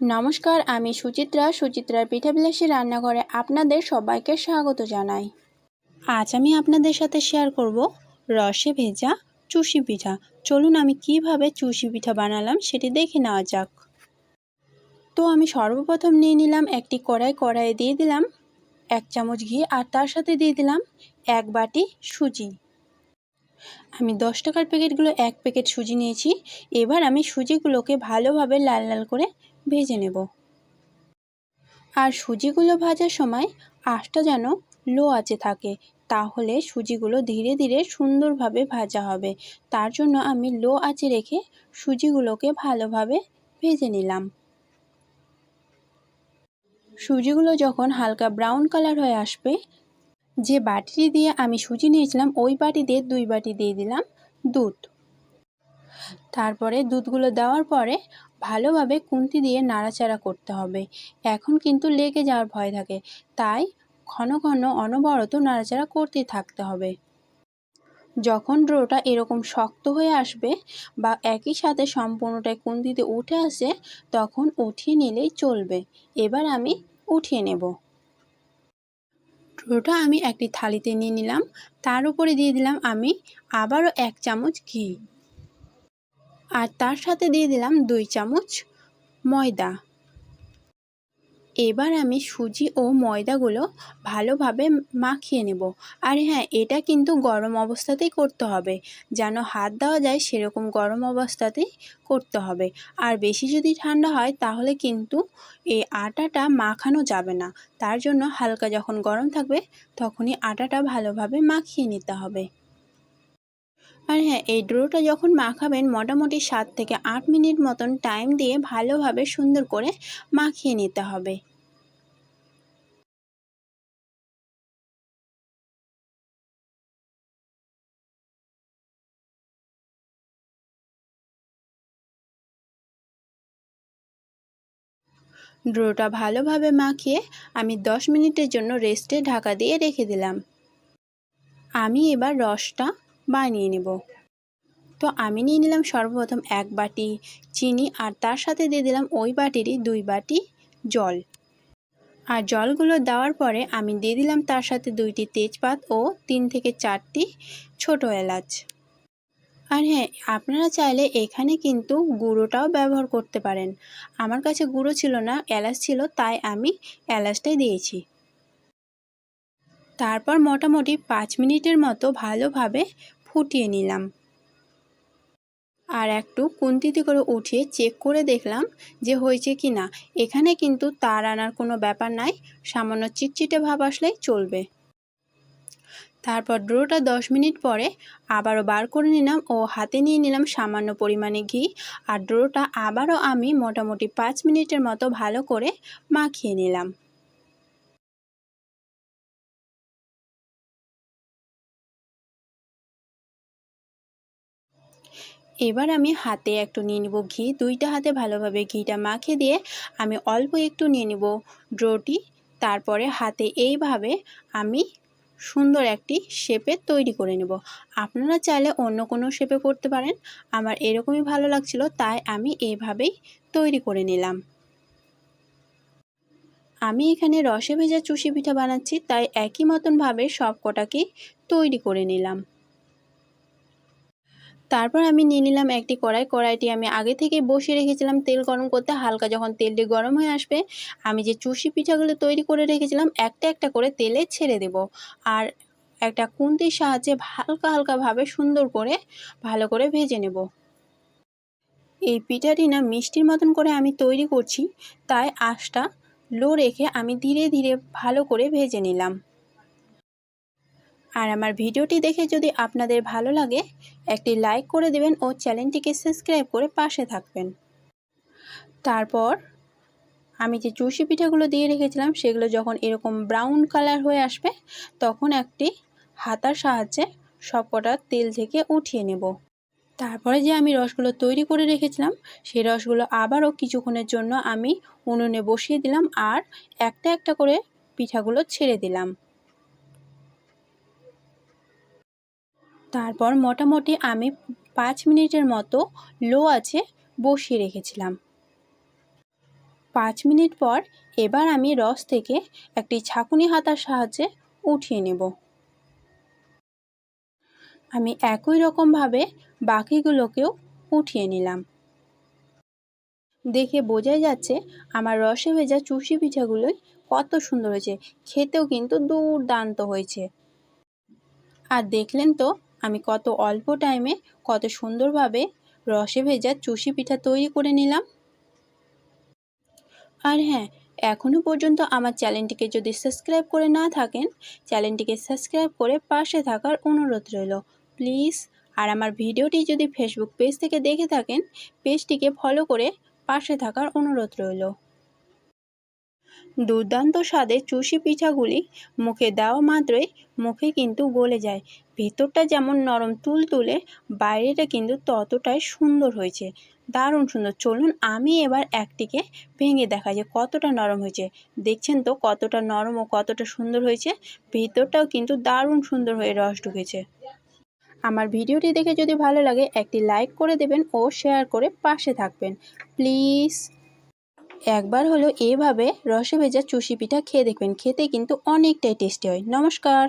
নমস্কার, আমি সুচিত্রা। সুচিত্রার পিঠাবিলাসী রান্নাঘরে আপনাদের সবাইকে স্বাগত জানাই। আজ আমি আপনাদের সাথে শেয়ার করব রসে ভেজা চুষি পিঠা। চলুন আমি কীভাবে চুষি পিঠা বানালাম সেটি দেখে নেওয়া যাক। তো আমি সর্বপ্রথম নিয়ে নিলাম একটি কড়াই। কড়াইয়ে দিয়ে দিলাম এক চামচ ঘি আর তার সাথে দিয়ে দিলাম এক বাটি সুজি। আমি দশ টাকার প্যাকেটগুলো এক প্যাকেট সুজি নিয়েছি। এবার আমি সুজিগুলোকে ভালোভাবে লাল লাল করে ভেজে নেব। আর সুজিগুলো ভাজার সময় আঁশটা যেন লো আঁচে থাকে, তাহলে সুজিগুলো ধীরে ধীরে সুন্দরভাবে ভাজা হবে। তার জন্য আমি লো আঁচে রেখে সুজিগুলোকে ভালোভাবে ভেজে নিলাম। সুজিগুলো যখন হালকা ব্রাউন কালার হয়ে আসবে যে বাটিটি দিয়ে আমি সুজি নিয়েছিলাম, ওই বাটি দিয়ে দুই বাটি দিয়ে দিলাম দুধ। তারপরে দুধগুলো দেওয়ার পরে ভালোভাবে কুন্তি দিয়ে নাড়াচাড়া করতে হবে। এখন কিন্তু লেগে যাওয়ার ভয় থাকে, তাই ঘন ঘন অনবরত নাড়াচাড়া করতে থাকতে হবে। যখন ড্রোটা এরকম শক্ত হয়ে আসবে বা একই সাথে সম্পূর্ণটাই কুন্তিতে উঠে আসে, তখন উঠিয়ে নিলেই চলবে। এবার আমি উঠিয়ে নেব। ড্রোটা আমি একটি থালিতে নিয়ে নিলাম। তার উপরে দিয়ে দিলাম আমি আবারও এক চামচ ঘি। আর তার সাথে দিয়ে দিলাম দুই চামচ ময়দা। এবার আমি সুজি ও ময়দাগুলো ভালোভাবে মাখিয়ে নেব। আর হ্যাঁ এটা কিন্তু গরম অবস্থাতেই করতে হবে। যেন হাত দেওয়া যায়, সেরকম গরম অবস্থাতেই করতে হবে। আর বেশি যদি ঠান্ডা হয়, তাহলে কিন্তু এই আটাটা মাখানো যাবে না। তার জন্য হালকা যখন গরম থাকবে, তখনই আটাটা ভালোভাবে মাখিয়ে নিতে হবে। আর হ্যাঁ এই ড্রোটা যখন মাখাবেন, মোটামুটি সাত থেকে আট মিনিট মতন টাইম দিয়ে ভালোভাবে সুন্দর করে মাখিয়ে নিতে হবে। ড্রোটা ভালোভাবে মাখিয়ে আমি দশ মিনিটের জন্য রেস্টে ঢাকা দিয়ে রেখে দিলাম। আমি এবার রসটা বানিয়ে নেব। তো আমি নিয়ে নিলাম সর্বপ্রথম এক বাটি চিনি আর তার সাথে দিয়ে দিলাম ওই বাটিরই দুই বাটি জল। আর জলগুলো দেওয়ার পরে আমি দিয়ে দিলাম তার সাথে দুইটি তেজপাত ও তিন থেকে চারটি ছোট এলাচ। আর হ্যাঁ আপনারা চাইলে এখানে কিন্তু গুঁড়োটাও ব্যবহার করতে পারেন। আমার কাছে গুঁড়ো ছিল না, এলাচ ছিল, তাই আমি এলাচটাই দিয়েছি। তারপর মোটামুটি পাঁচ মিনিটের মতো ভালোভাবে ফুটিয়ে নিলাম। আর একটু কুন্তিতে করে উঠিয়ে চেক করে দেখলাম যে হয়েছে কি না এখানে কিন্তু তার আনার কোনো ব্যাপার নাই, সামান্য চিটচিটে ভাব আসলেই চলবে। তারপর ড্রোটা দশ মিনিট পরে আবারও বার করে নিলাম ও হাতে নিয়ে নিলাম সামান্য পরিমাণে ঘি। আর ড্রোটা আবারও আমি মোটামুটি পাঁচ মিনিটের মতো ভালো করে মাখিয়ে নিলাম। এবার আমি হাতে একটু নিয়ে নিব ঘি। দুইটা হাতে ভালোভাবে ঘিটা মাখিয়ে দিয়ে আমি অল্প একটু নিয়ে নিব ড্রোটি তারপরে হাতে এইভাবে আমি সুন্দর একটি শেপে তৈরি করে নেব। আপনারা চাইলে অন্য কোনো শেপে করতে পারেন। আমার এরকমই ভালো লাগছিল, তাই আমি এভাবেই তৈরি করে নিলাম। আমি এখানে রসে ভেজা চুষি পিঠা বানাচ্ছি, তাই একই মতনভাবে সব কটাকেই তৈরি করে নিলাম। তারপর আমি নিয়ে নিলাম একটি কড়াই। কড়াইটি আমি আগে থেকে বসিয়ে রেখেছিলাম তেল গরম করতে। হালকা যখন তেলটি গরম হয়ে আসবে, আমি যে চুষি পিঠাগুলো তৈরি করে রেখেছিলাম, একটা একটা করে তেলে ছেড়ে দেব। আর একটা কুন্তির সাহায্যে হালকা হালকাভাবে সুন্দর করে ভালো করে ভেজে নেব। এই পিঠাটি না মিষ্টির মতন করে আমি তৈরি করছি, তাই আঁশটা লো রেখে আমি ধীরে ধীরে ভালো করে ভেজে নিলাম। আর আমার ভিডিওটি দেখে যদি আপনাদের ভালো লাগে, একটি লাইক করে দেবেন ও চ্যানেলটিকে সাবস্ক্রাইব করে পাশে থাকবেন। তারপর আমি যে চুষি পিঠাগুলো দিয়ে রেখেছিলাম, সেগুলো যখন এরকম ব্রাউন কালার হয়ে আসবে, তখন একটি হাতার সাহায্যে সবকটা তেল থেকে উঠিয়ে নেব। তারপরে যে আমি রসগুলো তৈরি করে রেখেছিলাম, সেই রসগুলো আবারও কিছুক্ষণের জন্য আমি উনুনে বসিয়ে দিলাম আর একটা একটা করে পিঠাগুলো ছেড়ে দিলাম। তারপর মোটামুটি আমি পাঁচ মিনিটের মতো লো আছে বসিয়ে রেখেছিলাম। পাঁচ মিনিট পর এবার আমি রস থেকে একটি ছাঁকুনি হাতার সাহায্যে উঠিয়ে নেব। আমি একই রকমভাবে বাকিগুলোকেও উঠিয়ে নিলাম। দেখে বোঝাই যাচ্ছে আমার রসে ভেজা চুষি পিঠাগুলোই কত সুন্দর হয়েছে, খেতেও কিন্তু দুর্দান্ত হয়েছে। আর দেখলেন তো আমি কত অল্প টাইমে কত সুন্দরভাবে রসে ভেজা চুষি পিঠা তৈরি করে নিলাম। আর হ্যাঁ এখনও পর্যন্ত আমার চ্যানেলটিকে যদি সাবস্ক্রাইব করে না থাকেন, চ্যানেলটিকে সাবস্ক্রাইব করে পাশে থাকার অনুরোধ রইল। প্লিজ, আর আমার ভিডিওটি যদি ফেসবুক পেজ থেকে দেখে থাকেন পেজটিকে ফলো করে পাশে থাকার অনুরোধ রইল। দুর্দান্ত স্বাদে চুষি পিঠাগুলি মুখে দেওয়া মাত্রই মুখে কিন্তু গলে যায়। ভেতরটা যেমন নরম তুল তুলে বাইরেটা কিন্তু ততটাই সুন্দর হয়েছে। দারুণ সুন্দর। চলুন আমি এবার একটিকে ভেঙে দেখা যে কতটা নরম হয়েছে। দেখছেন তো কতটা নরম ও কতটা সুন্দর হয়েছে। ভেতরটাও কিন্তু দারুণ সুন্দর হয়ে রস ঢুকেছে। আমার ভিডিওটি দেখে যদি ভালো লাগে, একটি লাইক করে দেবেন ও শেয়ার করে পাশে থাকবেন। প্লিজ। একবার হলো এভাবে রসে ভেজা চুষি পিঠা খেয়ে দেখবেন, খেতে কিন্তু অনেকটাই টেস্টি হয়। নমস্কার!